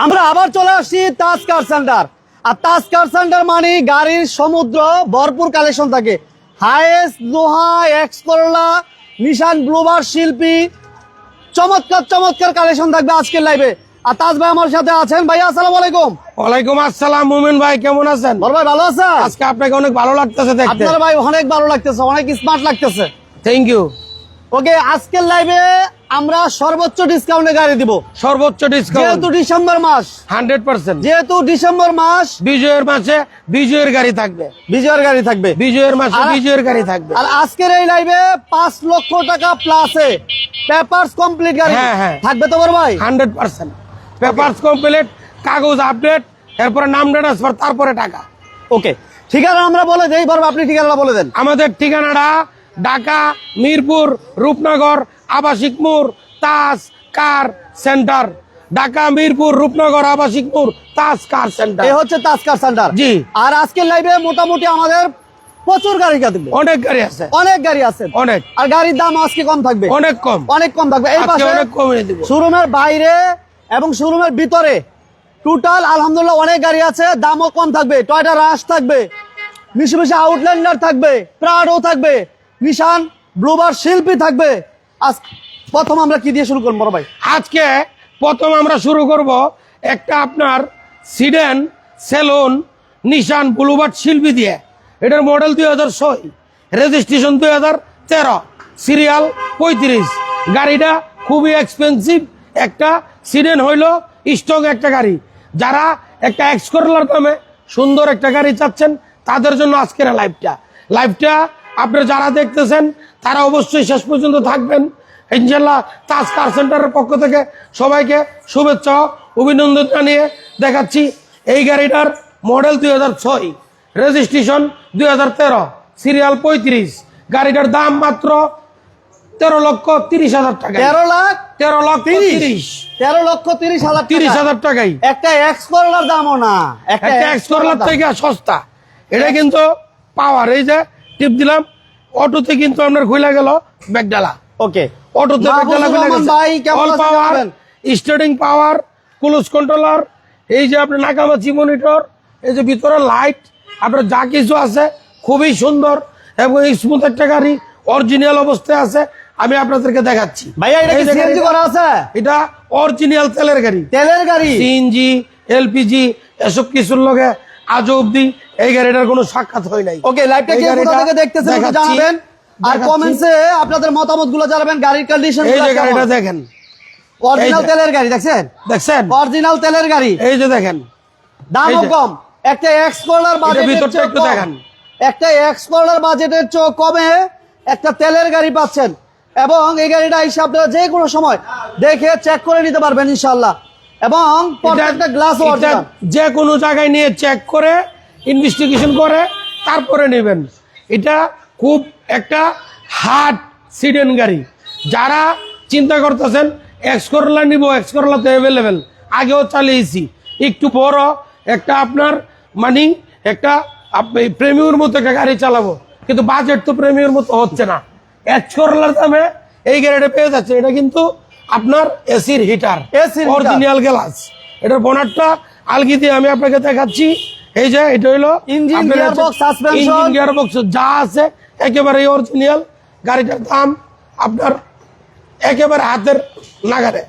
আমরা আবার চলে আসছি তাজ কার সেন্টার। আর তাজ কার সেন্টার মানে গাড়ির সমুদ্র ভরপুর কালেকশন থাকে। হাইয়েস্ট লোহা এক্স করলা নিশান ব্লুবার শিল্পী। চমৎকার চমৎকার কালেকশন থাকবে আজকের লাইভে আর তাজ ভাই আমার সাথে আছেন। ভাই আসসালামু আলাইকুম। ওয়ালাইকুম আসসালাম মুমিন ভাই কেমন আছেন? বল ভাই ভালো আছেন? আজকে আপনাকে অনেক ভালো লাগতেছে দেখতে। আপনার ভাই অনেক ভালো লাগতেছে অনেক স্মার্ট লাগতেছে। থ্যাংক ইউ ওকে আজকের লাইভে আমরা সর্বোচ্চ ডিসকাউন্টে গাড়ি দিব। সর্বোচ্চ ডিসকাউন্ট যেহেতু ডিসেম্বর মাস। Hundred percent. যেহেতু ডিসেম্বর মাস বিজয়ের মাসে বিজয়ের গাড়ি থাকবে। বিজয়ের গাড়ি থাকবে। বিজয়ের মাসে বিজয়ের গাড়ি থাকবে। আর আজকের এই লাইভে পাঁচ লক্ষ টাকা প্লাসে পেপারস কমপ্লিট গাড়ি হ্যাঁ, হ্যাঁ। থাকবে তো বড় ভাই? Hundred percent. পেপার কমপ্লিট কাগজ আপডেট এরপরে নাম ট্রান্সফার তারপরে টাকা। ওকে ঠিকানা আমরা বলে দেই বড় আপনি ঠিকানাটা বলে দেন। আমাদের ঠিকানাটা ঢাকা মিরপুর রূপনগর আবাসিক মোড় তাজ কার সেন্টার। ঢাকা মিরপুর রূপনগর আবাসিক মোড় তাজ কার সেন্টার। এই হচ্ছে তাজকার সেন্টার। জি। আর আজকের লাইভে মোটামুটি আমাদের প্রচুর গাড়ি থাকবে অনেক গাড়ি আছে। অনেক গাড়ি আছে। অনেক। আর গাড়ির দাম আজকে কম থাকবে। অনেক কম। অনেক কম থাকবে। এই পাশে অনেক কমিয়ে দিব। শোরুমের বাইরে এবং শোরুমের ভিতরে টোটাল আলহামদুলিল্লাহ অনেক গাড়ি আছে। দামও কম থাকবে। টয়টা রাশ থাকবে। মিশে মিশে আউটল্যান্ডার থাকবে। প্রাডো থাকবে। নিশান ব্লুবার শিল্পী থাকবে। আজ প্রথম আমরা কি দিয়ে শুরু করব বড় ভাই? আজকে প্রথম আমরা শুরু করব একটা আপনার সিডেন, সেলুন, নিশান ব্লুবার্ড শিল্পী দিয়ে। এটার মডেল দুই হাজার ছয়, রেজিস্ট্রেশন দুই হাজার তেরো, সিরিয়াল পঁয়ত্রিশ। গাড়িটা খুবই এক্সপেন্সিভ একটা সিডেন হইল স্ট্রং একটা গাড়ি। যারা একটা এক্সকোরলার দামে সুন্দর একটা গাড়ি চাচ্ছেন, তাদের জন্য আজকের লাইভটা লাইভটা আপনারা যারা দেখতেছেন তারা অবশ্যই শেষ পর্যন্ত থাকবেন। ইনশাল্লাহ তাজ কার সেন্টারের পক্ষ থেকে সবাইকে শুভেচ্ছা অভিনন্দন জানিয়ে দেখাচ্ছি এই গাড়িটার মডেল দুই হাজার ছয় রেজিস্ট্রেশন দুই হাজার তেরো সিরিয়াল পঁয়ত্রিশ। গাড়িটার দাম মাত্র তেরো লক্ষ তিরিশ হাজার টাকা তেরো লাখ তেরো লক্ষ তিরিশ। তেরো লক্ষ তিরিশ হাজার তিরিশ হাজার টাকাই একটা এক্স করলার দামও না। একটা এক্স করলার। থেকে সস্তা। এটা কিন্তু পাওয়ার এই যে টিপ দিলাম। অটোতে কিন্তু আপনার খুলে গেল ব্যাগডালা। ওকে। অটোতে ব্যাগডালা খুলে গেছে। All power starting power close controller এই যে আপনার নাকামাচি মনিটর এই যে ভিতরে লাইট আপনার যা কিছু আছে খুবই সুন্দর এবং এই স্মুথ একটা গাড়ি অরিজিনাল অবস্থায় আছে আমি আপনাদেরকে দেখাচ্ছি। ভাইয়া এটা কি সিএনজি করা আছে? এটা অরিজিনাল তেলের গাড়ি। তেলের গাড়ি? সিএনজি এলপিজি এসব কিছুর লগে আজও অব্দি এই গাড়িটার কোনো সাক্ষাৎ হয় নাই। ওকে লাইভটা কে কোথা থেকে দেখতেছেন জানাবেন। আর কমেন্টসে আপনাদের মতামতগুলো জানাবেন গাড়ির কন্ডিশন এই যে গাড়িটা দেখেন। অরিজিনাল তেলের গাড়ি দেখছেন? দেখছেন? অরিজিনাল তেলের গাড়ি। এই যে দেখেন। দামও কম। একটা এক্স কলার বাজেটের ভিতরটা একটু। দেখান। একটা এক্স বাজেটের চেয়ে কমে একটা তেলের গাড়ি পাচ্ছেন। এবং এই গাড়িটা এসে আপনারা যে কোনো সময় দেখে চেক করে নিতে পারবেন ইনশাল্লাহ এবং প্রত্যেকটা গ্লাস যে কোনো জায়গায় নিয়ে চেক করে ইনভেস্টিগেশন করে তারপরে নেবেন। এটা খুব একটা হার্ড সিডেন গাড়ি। যারা চিন্তা করতেছেন এক্স করলা নিব এক্স করলা তো অ্যাভেলেবেল আগেও চালিয়েছি। একটু বড় একটা আপনার মানি একটা প্রেমিওর মতো একটা গাড়ি চালাবো। কিন্তু বাজেট তো প্রেমিওর মতো হচ্ছে না। এক্স করলার দামে এই গাড়িটা পেয়ে যাচ্ছে এটা কিন্তু আপনার এসির হিটার এসির। অরিজিনাল গ্লাস এটার বোনারটা আলগি দিয়ে আমি আপনাকে দেখাচ্ছি। এই যে এটা হলো Engine, gearbox, suspension। Gear box যা আছে একেবারে অরিজিনাল গাড়িটার দাম আপনার একেবারে হাতের নাগারে।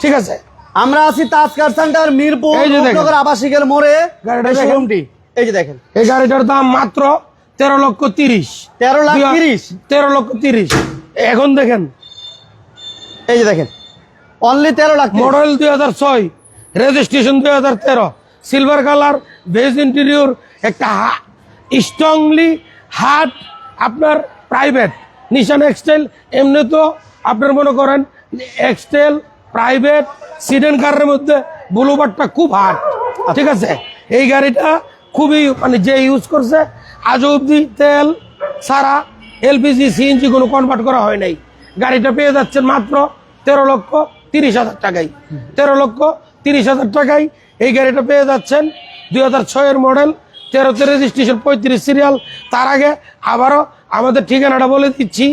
ঠিক আছে? আমরা আছি তাজকার সেন্টার মিরপুর। রূপনগর আবাসিকের মোড়ে। গাড়িটা এই দেখেন। শোরুমটি এই যে দেখেন। এই গাড়িটার দাম মাত্র তেরো লক্ষ তিরিশ। তেরো লাখ তিরিশ। তেরো লক্ষ তিরিশ। এখন দেখেন এই যে দেখেন অনলি তেরো লাখ মডেল দুই হাজার ছয় রেজিস্ট্রেশন দুই হাজার তেরো সিলভার কালার ভেজ ইন্টেরিয়র একটা স্ট্রংলি হার্ড আপনার প্রাইভেট নিশান এক্সটেল এমনি তো আপনার মনে করেন এক্সটেল প্রাইভেট সিডেন কারের মধ্যে ব্লুবারটা খুব হার্ড ঠিক আছে? এই গাড়িটা খুবই মানে যে ইউজ করছে আজ অব্দি তেল সারা এলপিজি সিএনজি কোনো কনভার্ট করা হয় নাই। গাড়িটা পেয়ে যাচ্ছেন মাত্র তেরো লক্ষ তিরিশ হাজার টাকায়। তেরো লক্ষ তিরিশ হাজার টাকায় এই গাড়িটা পেয়ে যাচ্ছেন দুই হাজার ছয়ের মডেল, তেরোতে রেজিস্ট্রেশন পঁয়ত্রিশ সিরিয়াল। তার আগে আবারও আমাদের ঠিকানাটা বলে দিচ্ছি,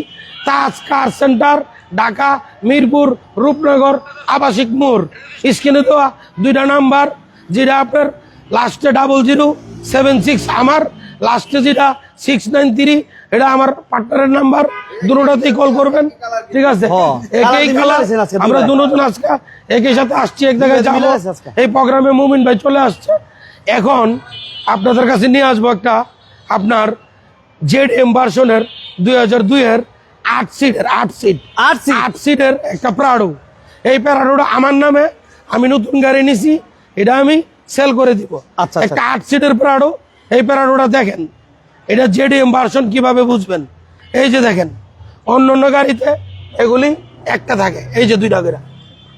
তাজ কার সেন্টার, ঢাকা, মিরপুর, রূপনগর, আবাসিক মোড়। স্ক্রিনে দেওয়া দুইটা নাম্বার, যেটা আপনার লাস্টে ডাবল জিরো সেভেন সিক্স আমার, লাস্টে যেটা সিক্স নাইন থ্রি এটা আমার পার্টনারের নাম্বার দুটোতেই কল করবেন ঠিক আছে? হ্যাঁ, একই কালার গেছেন আজকে আমরা। দুজন আজকে একই সাথে আসছি এক জায়গায় যাব। এই প্রোগ্রামে মুমিন ভাই চলে আসছে। এখন আপনাদের কাছে নিয়ে আসব একটা আপনার জেড এম ভার্সনের দুই হাজার দুইয়ের আট সিটের আট সিট আট সিট আট সিটের একটা প্রাড়ো এই প্রাড়োটা আমার নামে আমি নতুন গাড়ি নিছি এটা আমি সেল করে দিব। আচ্ছা, আচ্ছা। একটা আট সিটের প্রাড়ো এই প্রাড়োটা দেখেন। এটা জেড এম ভার্সন কীভাবে বুঝবেন? এই যে দেখেন অন্য অন্য গাড়িতে এগুলি একটা থাকে এই যে দুইটা করে।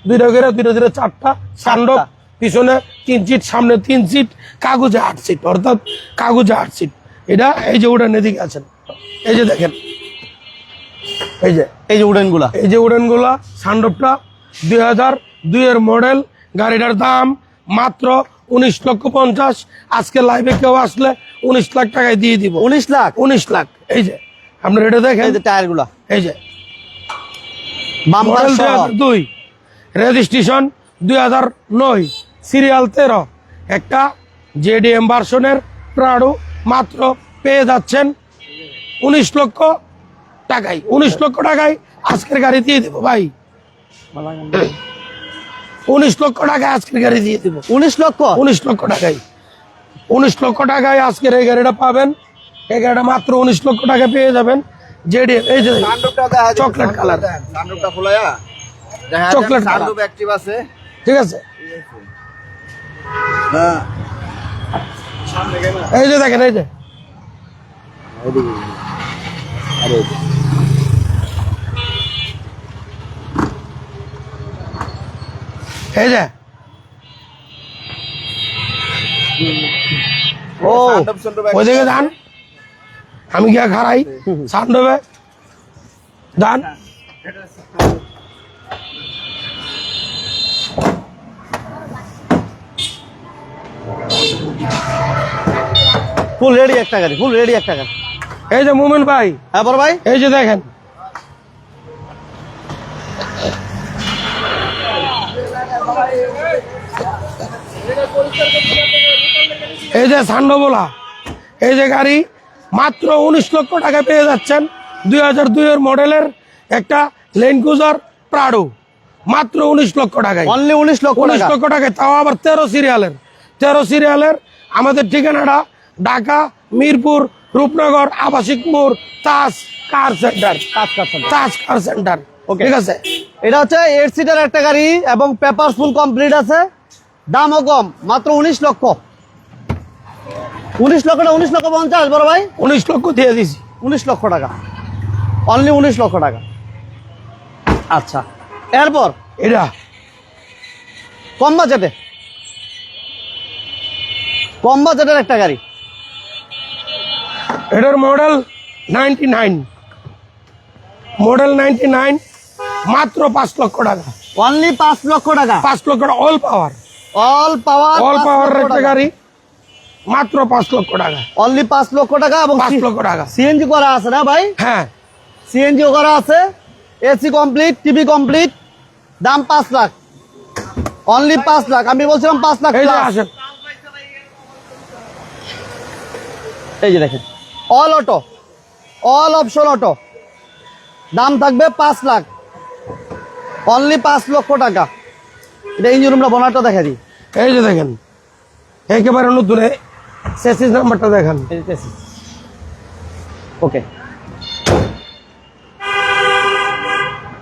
দুইটা করে দুইটা দুইটা চারটা সান্ডব পিছনে তিন সিট সামনে তিন সিট কাগজে আট সিট অর্থাৎ কাগজে আট সিট। এটা এই যে উড়ান এদিকে আছেন। এই যে দেখেন এই যে। এই যে উডেনগুলা এই যে উড়ানগুলা সান্ডবটা দুই হাজার দুইয়ের মডেল গাড়িটার দাম মাত্র উনিশ লক্ষ পঞ্চাশ। আজকে লাইভে কেউ আসলে উনিশ লাখ টাকায় দিয়ে দিব। উনিশ লাখ? উনিশ লাখ। এই যে আপনার এটা দেখেন। এই যে টায়ারগুলা এই যে দুই হাজার দুই রেজিস্ট্রেশন দুই হাজার নয় সিরিয়াল তেরো। একটা জেডিএম ভার্সনের প্রাড়ু মাত্র পেয়ে যাচ্ছেন উনিশ লক্ষ টাকায়। উনিশ লক্ষ টাকায় আজকের গাড়ি দিয়ে দেবো ভাই। উনিশ লক্ষ টাকায় আজকের গাড়ি দিয়ে দেবো। উনিশ লক্ষ? উনিশ লক্ষ টাকায়। উনিশ লক্ষ টাকায় আজকের এই গাড়িটা পাবেন। এই গাড়িটা মাত্র উনিশ লক্ষ টাকা পেয়ে যাবেন। জেডিএম এই যে চকলেট কালার। চকলেট ঠিক আছে। হ্যাঁ। এই যে দেখেন এই যে। এই যে। ও সানরূপ সানরূপ ওই দিকে যান আমি গিয়া খারাই সান্ডবে যান ফুল রেডি একটা গাড়ি ফুল রেডি একটা গাড়ি। এই যে মোমেন ভাই। হ্যাঁ বড় ভাই। এই যে দেখেন। এই যে সান্ডবোলা এই যে গাড়ি মাত্র উনিশ লক্ষ টাকা পেয়ে যাচ্ছেন দুই হাজার দুইয়ের মডেলের একটা লেন ক্রুজার প্রাডো মাত্র উনিশ লক্ষ টাকায়। অনলি উনিশ লক্ষ উনিশ লক্ষ টাকায় তাও আবার তেরো সিরিয়ালের। তেরো সিরিয়ালের আমাদের ঠিকানাটা ঢাকা মিরপুর রূপনগর আবাসিক মোড় তাজ কার সেন্টার। তাজ কার সেন্টার. ঠিক আছে। এটা হচ্ছে এইট সিটার একটা গাড়ি এবং পেপার ফুল কমপ্লিট আছে। দামও কম মাত্র উনিশ লক্ষ। উনিশ লক্ষটা উনিশ লক্ষ পঞ্চাশ বড় ভাই? উনিশ লক্ষ দিয়ে দিছি। উনিশ লক্ষ টাকা। অনলি উনিশ লক্ষ টাকা। আচ্ছা এরপর? এটা। কম বাজেটে? কম বাজেটের একটা গাড়ি। এটার model ninety nine model ninety nine মাত্র পাঁচ লক্ষ টাকা। অনলি পাঁচ লক্ষ টাকা? পাঁচ লক্ষ টাকা all power all power all power একটা গাড়ি মাত্র পাঁচ লক্ষ টাকা। অনলি পাঁচ লক্ষ টাকা এবং পাঁচ লক্ষ টাকা। সিএনজি করা আছে না ভাই? হ্যাঁ। সিএনজিও করা আছে। এসি কমপ্লিট টিভি কমপ্লিট দাম পাঁচ লাখ। অনলি পাঁচ লাখ। আমি বলছিলাম পাঁচ লাখ এই। আসেন। এই যে দেখেন। All auto all option auto দাম থাকবে পাঁচ লাখ। অনলি পাঁচ লক্ষ টাকা। এটা ইঞ্জিন রুমটা বনারটা দেখা দিই। এই যে দেখেন একেবারে নতুন সেসিস নাম্বারটা দেখেন। ওকে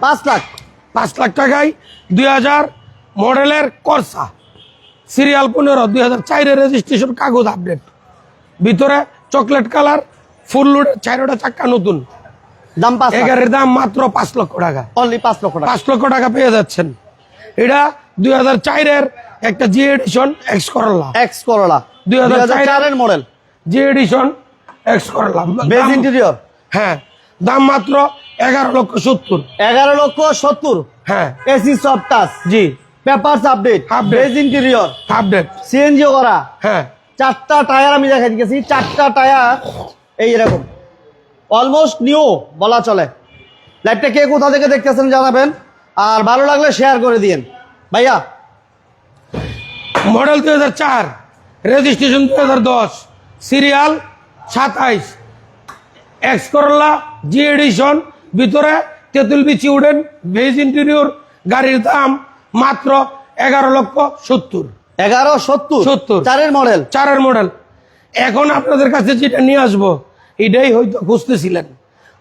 পাঁচ লাখ। পাঁচ লাখ টাকায় দুই হাজার মডেলের করসা সিরিয়াল পনেরো দুই হাজার চারের রেজিস্ট্রেশন কাগজ আপডেট ভিতরে চকলেট কালার ফুল লোড চারোটা চাক্কা নতুন। দাম পাঁচ এগারের দাম মাত্র পাঁচ লক্ষ টাকা। অনলি পাঁচ লক্ষ টাকা। পাঁচ লক্ষ টাকা পেয়ে যাচ্ছেন। এটা দুই হাজার চারের একটা G edition X Corolla X Corolla দুই হাজার চারের model G edition X Corolla beige interior হ্যাঁ দাম মাত্র এগারো লক্ষ সত্তর। এগারো লক্ষ সত্তর। হ্যাঁ। এসি সব টাচ জি। Papers update. Beige interior update সিএনজিও করা। হ্যাঁ। চারটা টায়ার আমি দেখাই দিয়েছি চারটা টায়ার এই এরকম। অলমোস্ট নিউ বলা চলে। লাইভটা কে কোথা থেকে দেখতেছেন জানাবেন। আর ভালো লাগলে শেয়ার করে দিন ভাইয়া। মডেল দুই হাজার চার রেজিস্ট্রেশন দুই হাজার দশ সিরিয়াল সাতাইশ। এক্স করলা জি এডিশন ভিতরে তেঁতুল বিচি উডেন ভেজ ইন্টেরিয়র গাড়ির দাম মাত্র এগারো লক্ষ সত্তর। এগারো সত্তর। 70 চারের মডেল। চারের মডেল। এখন আপনাদের কাছে যেটা নিয়ে আসব এটাই হয়তো খুঁজতেছিলেন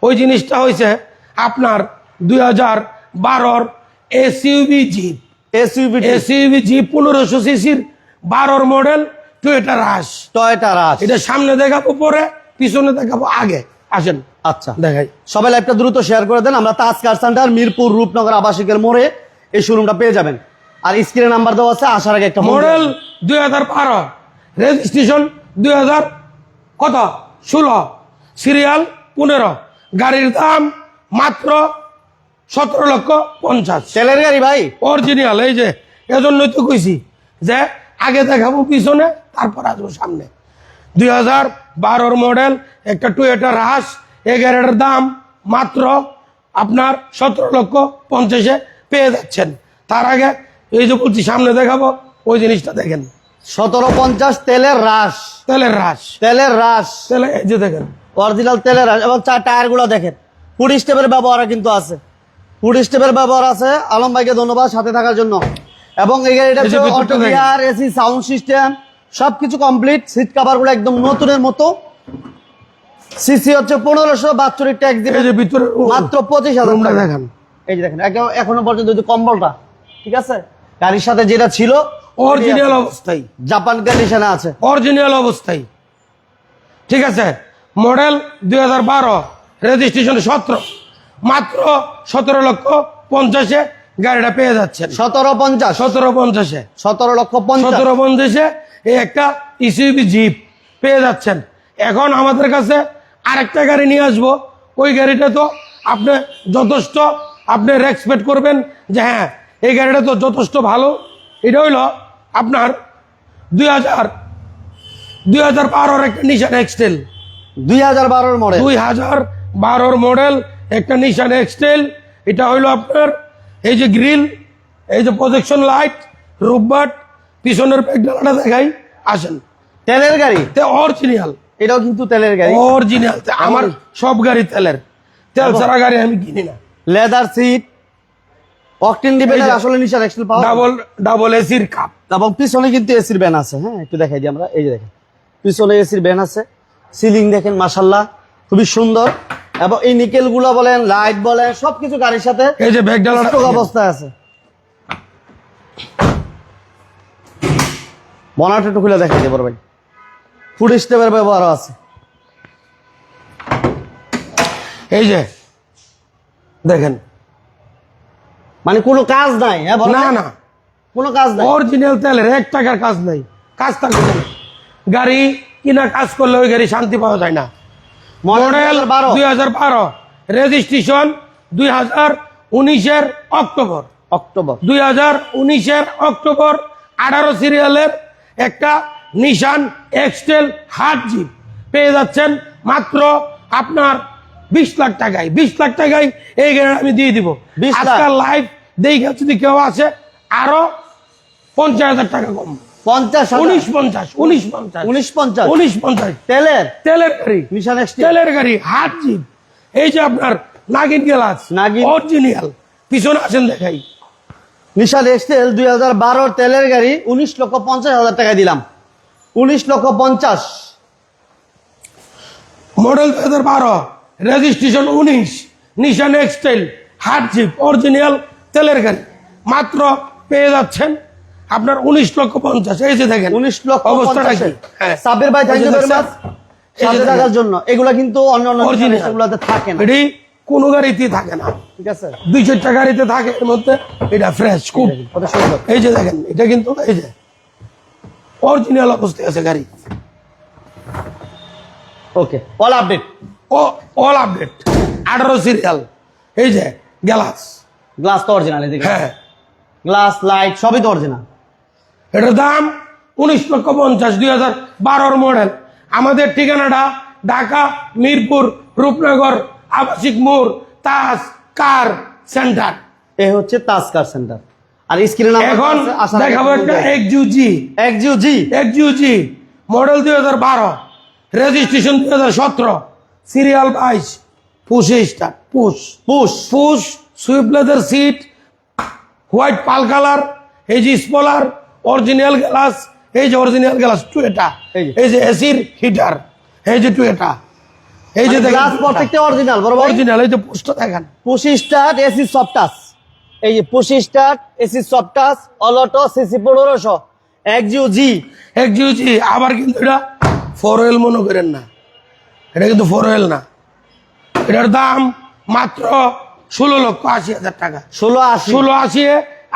ওই জিনিসটা হয়েছে আপনার দুই হাজার বারোর SUV jeep SUV SUV jeep পনেরোশো সিসির বারোর মডেল টুয়েটা রাস টয়টা রাশ এটা সামনে দেখাবো পরে পিছনে দেখাবো আগে। আসেন। আচ্ছা। দেখাই। সবাই লাইভটা দ্রুত শেয়ার করে দেন। আমরা তাজ কার সেন্টার মিরপুর রূপনগর আবাসিকের মোড়ে এই শোরুমটা পেয়ে যাবেন। আর স্ক্রিনে নাম্বার দেওয়া আছে আসার আগে একটা মডেল দুই হাজার বারো। রেজিস্ট্রেশন দুই হাজার কত? ষোলো। সিরিয়াল পনেরো। গাড়ির দাম মাত্র সতেরো লক্ষ পঞ্চাশ। তেলের গাড়ি ভাই? অরিজিনাল এই যে এজন্যই তো কইছি যে আগে দেখাবো পিছনে তারপর আসব সামনে। দুই হাজার বারোর মডেল একটা টুয়েটা রাস এই গাড়িটার দাম মাত্র আপনার সতেরো লক্ষ পঞ্চাশে পেয়ে যাচ্ছেন। তার আগে এই যে বলছি সামনে দেখাবো ওই জিনিসটা দেখেন। সতেরো পঞ্চাশ তেলের রাশ তেলের রাস। তেলের রাশ তেলে এই যে দেখেন অরিজিনাল তেলের এবং চার টায়ারগুলো দেখেন। ফুড স্টেপের ব্যবহার কিন্তু আছে। ফুড স্টেপের ব্যবহার আছে। আলম ভাইকে ধন্যবাদ সাথে থাকার জন্য। এবং এই গাড়িটা। গিয়ার এসি সাউন্ড সিস্টেম সবকিছু কমপ্লিট সিট কাভারগুলো একদম নতুনের মতো। সিসি হচ্ছে পনেরোশো বাৎসরিক ট্যাক্স দিবে মাত্র পঁচিশ হাজার টাকা। দেখেন। এই যে দেখেন এখনও পর্যন্ত যদি কম্বলটা ঠিক আছে? গাড়ির সাথে যেটা ছিল অরিজিনাল অবস্থায়। জাপান কন্ডিশনে আছে। অরিজিনাল অবস্থায়। ঠিক আছে? মডেল দুই হাজার বারো রেজিস্ট্রেশন সতেরো। মাত্র সতেরো লক্ষ পঞ্চাশে গাড়িটা পেয়ে যাচ্ছেন। সতেরো পঞ্চাশ। সতেরো পঞ্চাশে। সতেরো লক্ষ সতেরো পঞ্চাশে এই একটা ইসিবি জিপ পেয়ে যাচ্ছেন। এখন আমাদের কাছে আরেকটা গাড়ি নিয়ে আসব। ওই গাড়িটা তো আপনি যথেষ্ট আপনি রেসপেক্ট করবেন যে হ্যাঁ এই গাড়িটা তো যথেষ্ট ভালো। এটা হইল আপনার দুই হাজার দুই হাজার বারোর একটা নিশান এক্সটেল দুই হাজার বারোর মডেল দুই হাজার বারোর মডেল একটা নিশান এক্সটেল এটা হইল আপনার এই যে গ্রিল এই যে প্রজেকশন লাইট রুববাট পিছনের পেগডালাটা দেখাই আসেন। তেলের গাড়ি? তে অরিজিনাল এটাও কিন্তু তেলের গাড়ি। অরিজিনাল আমার সব গাড়ি তেলের। তেল ছাড়া গাড়ি আমি কিনি না। লেদার সিট অকটেন আসলে নিশার এক্সেল পাওয়া ডাবল ডাবল এসির কাপ এবং পিছনে কিন্তু এসির ব্যান আছে হ্যাঁ একটু দেখাই দিই আমরা। এই যে দেখেন পিছনে এসির ব্যান আছে। সিলিং দেখেন মাশাল্লাহ খুবই সুন্দর। এবং এই নিকেলগুলা বলেন লাইট বলেন সবকিছু গাড়ির সাথে এই যে অবস্থায় আছে। বনাট একটু খুলে দেখাই ভাই। ফুড স্টেপের ব্যবহার আছে। এই যে দেখেন। মানে কোনো কাজ নাই হ্যাঁ না না। কোনো কাজ নাই। অরিজিনাল তেলের এক টাকার কাজ নাই। কাজ থাকবে গাড়ি কিনা কাজ করলে ওই গাড়ি শান্তি পাওয়া যায় না। মডেল বারো। দুই হাজার বারো। রেজিস্ট্রেশন দুই হাজার উনিশের অক্টোবর। অক্টোবর। দুই হাজার উনিশের অক্টোবর। আঠারো সিরিয়ালের একটা নিশান এক্সটেল হার্ট জিপ পেয়ে যাচ্ছেন মাত্র আপনার বিশ লাখ টাকায়। বিশ লাখ টাকায় এই গাড়ি আমি দিয়ে দিব। 20 লাখ? আজকাল লাইভ দেখে যদি কেউ আছে আরও পঞ্চাশ হাজার টাকা কম। পঞ্চাশ উনিশ পঞ্চাশ উনিশ পঞ্চাশ উনিশ পঞ্চাশ। উনিশ পঞ্চাশ। তেলের? তেলের গাড়ি। নিশান এক্সটেল তেলের গাড়ি হাট জিপ। এই যে আপনার নাগিন গ্লাস নাগিন। অরিজিনাল পিছনে আছেন দেখাই। নিশান এক্সটেল দুই হাজার বারোর তেলের গাড়ি উনিশ লক্ষ পঞ্চাশ হাজার টাকা দিলাম। উনিশ লক্ষ পঞ্চাশ। মডেল দু হাজার বারো রেজিস্ট্রেশন উনিশ নিশান এক্সটাইল হাট জিপ অরিজিনাল তেলের গাড়ি। মাত্র পেয়ে যাচ্ছেন আপনার উনিশ লক্ষ পঞ্চাশ এই যে দেখেন উনিশ লক্ষ অবস্থাটা। কি? হ্যাঁ। সাব্বির ভাই থ্যাংক ইউ ভেরি মাচ সাথে থাকার জন্য। এগুলা কিন্তু অন্য অন্য। এগুলাতে থাকে না। এটি কোনো গাড়িতেই থাকে না। ঠিক আছে। দুই চারটা গাড়িতে থাকে এর মধ্যে এটা ফ্রেশ খুব এই যে দেখেন এটা কিন্তু এই যে অরিজিনাল অবস্থায় আছে গাড়ি। ওকে অল আপডেট ও অল আপডেট আঠারো সিরিয়াল এই যে গ্যালাস গ্লাস তো অরিজিনাল হ্যাঁ। গ্লাস লাইট সবই তো অরিজিনাল এটার দাম উনিশ লক্ষ পঞ্চাশ দুই হাজার বারোর মডেল। আমাদের ঠিকানাটা ঢাকা মিরপুর রূপনগর আবাসিক মোড় তাজ কার সেন্টার। এ হচ্ছে তাজ কার সেন্টার। আর স্ক্রিনে নাম্বার এখন দেখাবো একটা এক্সিউ জি এক্সিউ জি। মডেল দুই হাজার বারো রেজিস্ট্রেশন দুই হাজার সতেরো সিরিয়াল বাইশ push start push. Push. Push Swift leather seat white pearl colour এই যে স্পলার অরিজিনাল গ্লাস এই যে অরিজিনাল গ্লাস টু এটা। এই যে। এসির হিটার এই যে টু এটা। এই যে গ্লাস প্রত্যেকটা অরিজিনাল ভাই। অরিজিনাল এই যে পোস্টটা দেখেন। Push start AC soft touch. এই যে push start AC soft touch Alto CC পনেরোশো এক্সিউ জি। একজিউজি আবার কিন্তু এটা ফোর মনে করেন না। এটা কিন্তু ফোর না। এটার দাম মাত্র ষোলো লক্ষ আশি হাজার টাকা। ষোলো আশি। ষোলো আশি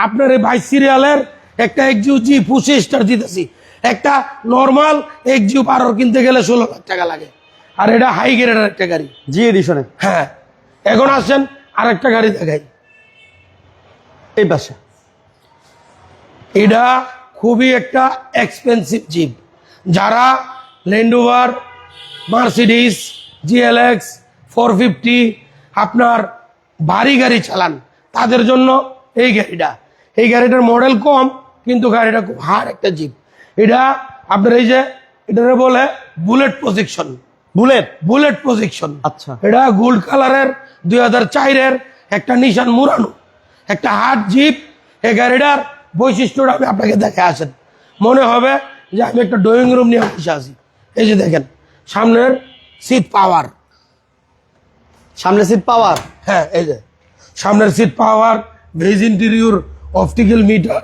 আপনার এই বাইশ সিরিয়ালের একটা এক্সিউজি পঁচিশ স্টার দিতেছি। একটা নর্মাল এক্সিউ বারোর কিনতে গেলে ষোলো লাখ টাকা লাগে। আর এটা হাই গ্রেডের একটা গাড়ি। জি এডিশনে হ্যাঁ। এখন আসছেন আর একটা গাড়ি দেখাই। এই পাশে। এটা খুবই একটা এক্সপেন্সিভ জিপ যারা Land Rover Mercedes GLX four fifty আপনার ভারী গাড়ি চালান তাদের জন্য এই গাড়িটা। এই গাড়িটার মডেল কম কিন্তু গাড়িটা খুব হার একটা জিপ। এটা আপনার এই যে এটারে বলে bullet projection bullet bullet projection আচ্ছা। এটা গোল্ড কালারের দুই হাজার চারের একটা নিশান মুরানো একটা হার্ড জিপ এই গাড়িটার বৈশিষ্ট্যটা আমি আপনাকে দেখে আসেন। মনে হবে যে আমি একটা ড্রয়িং রুম নিয়ে বসে আছি। এই যে দেখেন সামনের সিট পাওয়ার সামনের সিট পাওয়ার হ্যাঁ এই যে সামনের seat power beige interior optical meter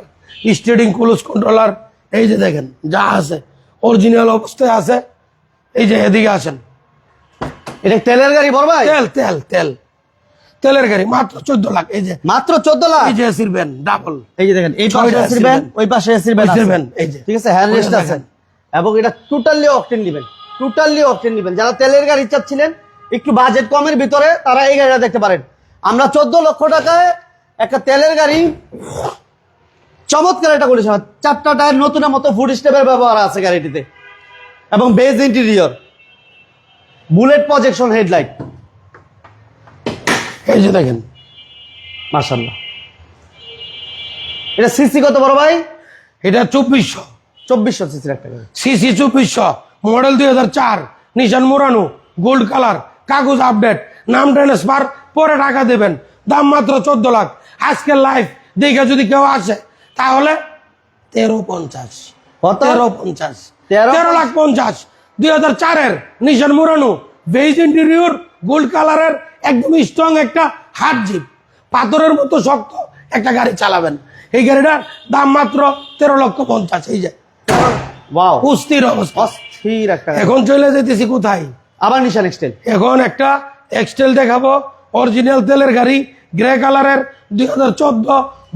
steering close controller এই যে দেখেন যা আছে অরিজিনাল অবস্থায় আছে এই যে এদিকে আসেন। এটা তেলের গাড়ি বড় ভাই? তেল তেল তেল। তেলের গাড়ি মাত্র চোদ্দ লাখ এই যে। মাত্র চোদ্দ লাখ? এই যে এসির ভ্যান ডাবল এই যে দেখেন এই পাশে এসির ভ্যান ওই পাশে এসির ভ্যান এসির। এই যে। ঠিক আছে হ্যান্ড রেস্ট আছে। এবং এটা টোটালি অকটেন নেবেন টোটালি অকটেন নেবেন। যারা তেলের গাড়ি চাচ্ছিলেন একটু বাজেট কমের ভিতরে তারা এই গাড়িটা দেখতে পারেন। আমরা চোদ্দ লক্ষ টাকায় একটা তেলের গাড়ি চমৎকার এটা করেছি চারটা টায়ার নতুনের মতো ফুড স্টেপের ব্যবহার আছে গাড়িটিতে। এবং beige interior bullet projection headlight এই যে দেখেন। মার্শাল্লাহ এটা সিসি কত বড় ভাই? এটা চব্বিশশো। চব্বিশশো সিসির একটা সিসি চব্বিশশো। মডেল দুই হাজার চার। নিশান মোরানো গোল্ড কালার কাগজ আপডেট নাম ট্রান্সফার পরে টাকা দেবেন। দাম মাত্র চোদ্দ লাখ। আজকের লাইফ দেখে যদি কেউ আসে তাহলে তেরো পঞ্চাশ? তেরো পঞ্চাশ। তেরো লাখ পঞ্চাশ। দুই হাজার চারের Nissan Murano beige interior gold কালারের একদম স্ট্রং একটা হার্ড জিপ। পাথরের মতো শক্ত একটা গাড়ি চালাবেন। এই গাড়িটার দাম মাত্র তেরো লক্ষ পঞ্চাশ। এই যে অস্থির অবস্থা। অস্থির একটা এখন চলে যেতেছি কোথায়? আবার নিশান এক্সটেল এখন একটা এক্সটেল দেখাবো। অরিজিনাল তেলের গাড়ি গ্রে কালারের দুই হাজার চোদ্দ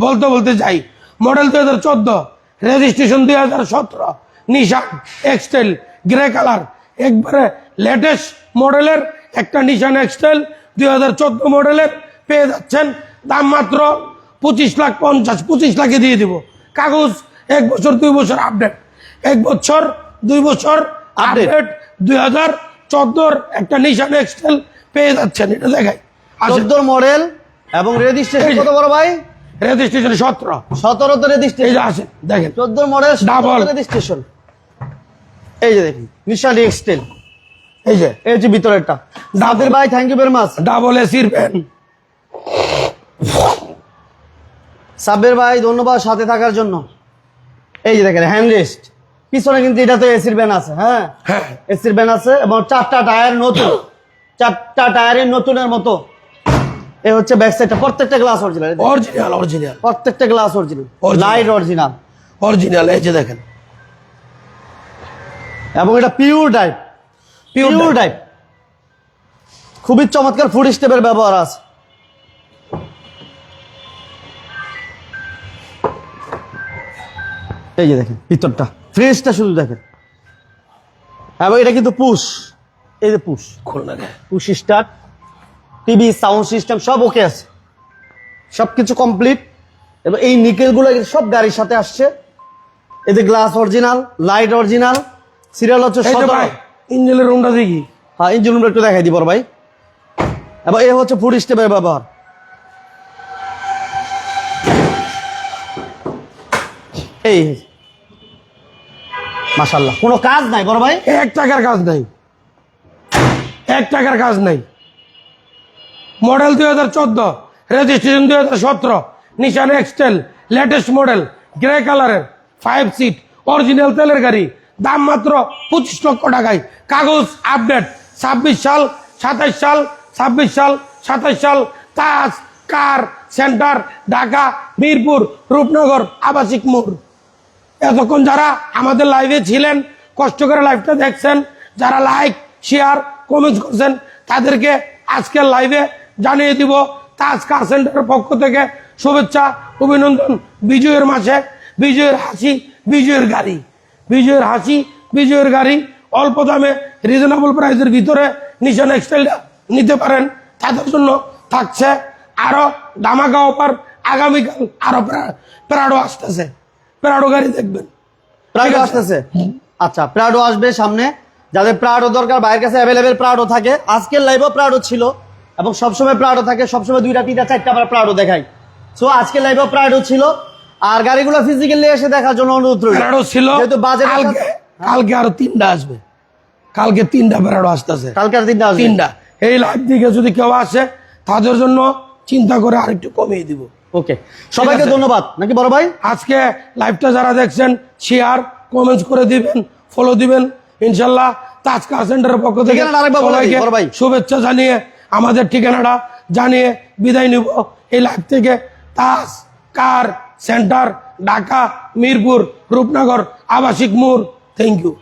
বলতে বলতে যাই। মডেল দুই হাজার চোদ্দ রেজিস্ট্রেশন দুই হাজার সতেরো Nissan X Trail grey colour একবারে লেটেস্ট মডেলের একটা নিশান এক্সটেল দুই হাজার চোদ্দ মডেলের পেয়ে যাচ্ছেন। দাম মাত্র পঁচিশ লাখ পঞ্চাশ পঁচিশ লাখে দিয়ে দিব। কাগজ এক বছর দুই বছর আপডেট এক বছর দুই বছর। আপডেট দুই হাজার চোদ্দোর একটা নিশান এক্সটেল পেয়ে যাচ্ছেন। এটা দেখাই। চোদ্দোর মডেল এবং রেজিস্ট্রেশন। কত বড় ভাই? রেজিস্ট্রেশন সতেরো। সতেরো তো রেজিস্ট্রেশন যে আসেন দেখেন। চোদ্দোর মডেল Double। রেজিস্ট্রেশন এই যে দেখুন নিশান এক্সটেল এই যে। এই হচ্ছে ভিতরেরটা। দাদের ভাই thank you very much double এসির ফ্যান সাব্বের ভাই ধন্যবাদ সাথে থাকার জন্য। এই যে দেখেন হ্যান্ড রেস্ট পিছনে কিন্তু এটা তো এসির ব্যান আছে হ্যাঁ? হ্যাঁ। এসির ব্যান আছে এবং চারটা টায়ার নতুন। চারটা টায়ারের নতুনের মতো। এই হচ্ছে ব্যাক সাইডটা প্রত্যেকটা গ্লাস অরিজিনাল অরিজিনাল অরিজিনাল প্রত্যেকটা glass original. Light original original এই যে দেখেন। এবং এটা পিওর টাইপ পিওর। টাইপ খুবই চমৎকার ফুড স্টেপের ব্যবহার আছে। এই যে দেখেন ভিতরটা। ফ্রেশটা শুধু দেখেন। এবং এটা কিন্তু পুশ এই যে push Khulna. Push start TV sound system সব ওকে আছে। সব কিছু কমপ্লিট এবং এই নিকেলগুলো সব গাড়ির সাথে আসছে। এতে glass original light original serial হচ্ছে ইঞ্জিনের রুমটা দেখি। হ্যাঁ ইঞ্জিন রুমটা একটু দেখাই দিব ভাই। এবার এ হচ্ছে ফুড স্টেপের ব্যবহার। এই মাসাল্লাহ কোনো কাজ নাই বড় ভাই? এক টাকার কাজ নাই। এক টাকার কাজ নাই। মডেল দুই হাজার চোদ্দ রেজিস্ট্রেশন দুই হাজার সতেরো Nissan X Trail latest model grey কালারের ফাইভ সিট অরিজিনাল তেলের গাড়ি, দাম মাত্র পঁচিশ লক্ষ টাকায়। কাগজ আপডেট ছাব্বিশ সাল, সাতাইশ সাল, ছাব্বিশ সাল, সাতাইশ সাল, তাজ, কার সেন্টার ঢাকা, মিরপুর, রূপনগর, আবাসিক মোড়। এতক্ষণ যারা আমাদের লাইভে ছিলেন, কষ্ট করে লাইভটা দেখছেন, যারা লাইক শেয়ার কমেন্ট করছেন, তাদেরকে আজকের লাইভে জানিয়ে দিব তাজ কার সেন্টারের পক্ষ থেকে শুভেচ্ছা অভিনন্দন। বিজয়ের মাসে বিজয়ের হাসি বিজয়ের গাড়ি। বিজয়ের হাসি বিজয়ের গাড়ি। অল্প দামে রিজনেবল প্রাইসের ভিতরে নিশান এক্সটাইলটা নিতে পারেন। তাদের জন্য থাকছে আরও ধামাকা অফার আগামীকাল আরও প্রা- প্রাড়ো আসতেছে। প্রাড়ো গাড়ি দেখবেন। প্রাডো আসতেছে? আচ্ছা প্রাডো আসবে সামনে। যাদের প্রাডো দরকার বাইরের কাছে অ্যাভেলেবেল প্রাডো থাকে। আজকের লাইভও প্রাডো ছিল। এবং সবসময় প্রাডো থাকে সবসময় দুইটা তিনটা চারটা আমরা প্রাডো দেখাই। সো আজকের লাইভও প্রাডো ছিল। আর গাড়িগুলো ফিজিক্যালি এসে দেখার জন্য অনুরোধ রইল। প্রাড়ো ছিল। যেহেতু বাজেট কালকে কালকে আরও তিনটা আসবে। কালকে তিনটা প্রাড়ো আসতেছে। কালকের দিনটা আসবে। তিনটা। এই লাইভ দিকে যদি কেউ আসে তাদের জন্য চিন্তা করে আরেকটু কমিয়ে দিব। ওকে সবাইকে ধন্যবাদ। নাকি বড় ভাই? আজকে লাইভটা যারা দেখছেন শেয়ার কমেন্টস করে দিবেন ফলো দিবেন। ইনশাল্লাহ তাজকা সেন্টারের পক্ষ থেকে সবাইকে শুভেচ্ছা জানিয়ে আমাদের ঠিকানাটা জানিয়ে বিদায় নিব। এই লাইভ থেকে তাস, কার, সেন্টার, ঢাকা, মিরপুর, রূপনগর, আবাসিক মোড়। Thank you